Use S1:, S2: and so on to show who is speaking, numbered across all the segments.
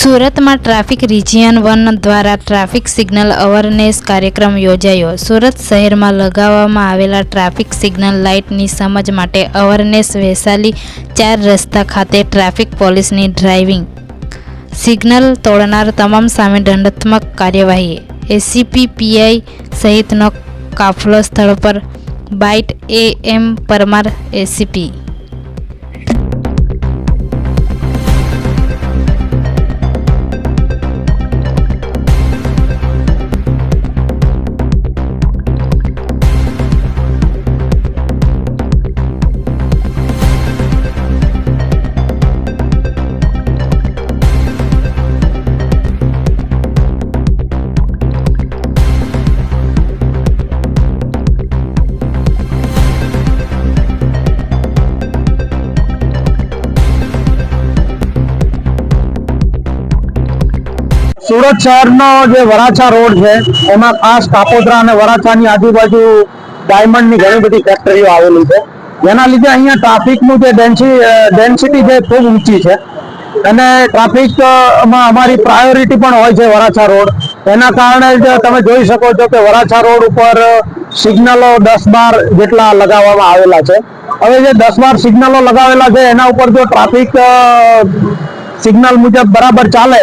S1: સુરતમાં traffic region one દ્વારા traffic signal awareness કાર્યક્રમ યોજાયો. સુરત શહેરમાં લગાવવામાં આવેલા ટ્રાફિક સિગ્નલ લાઇટની સમજ માટે અવેરનેસ વૈશાલી ચાર રસ્તા ખાતે ટ્રાફિક પોલીસની ડ્રાઇવિંગ. સિગ્નલ તોડનાર તમામ સામે દંડાત્મક કાર્યવાહી. એસીપી પીઆઈ સહિતનો કાફલો સ્થળ પર bite A M Parmar ACP
S2: Surat શહેરનો જે વરાછા રોડ છે, એમાં ખાસ કાપોદ્રા અને વરાછાની આજુબાજુ ડાયમંડની ઘણી બધી ફેક્ટરીઓ આવેલી છે. જેના લીધે અહીંયા ટ્રાફિકનું જે ડેન્સિટી છે ખૂબ ઊંચી છે. અને ટ્રાફિકમાં અમારી પ્રાયોરિટી પણ હોય છે વરાછા રોડ. એના કારણે જ તમે જોઈ શકો છો કે વરાછા રોડ ઉપર સિગ્નલો દસ બાર જેટલા લગાવવામાં આવેલા છે. હવે જે દસ બાર સિગ્નલો લગાવેલા છે, એના ઉપર જો ટ્રાફિક સિગ્નલ મુજબ બરાબર ચાલે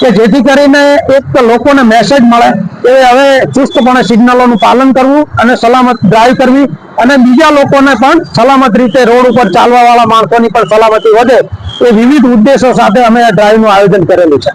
S2: કે જેથી કરીને એક લોકોને મેસેજ મળે કે હવે ચુસ્તપણે સિગ્નલોનું પાલન કરવું અને સલામત ડ્રાઈવ કરવી અને બીજા લોકોને પણ સલામત રીતે રોડ ઉપર ચાલવા વાળા માણસોની પણ સલામતી વધે એ વિવિધ ઉદ્દેશો સાથે અમે ડ્રાઈવનું આયોજન કરેલું છે.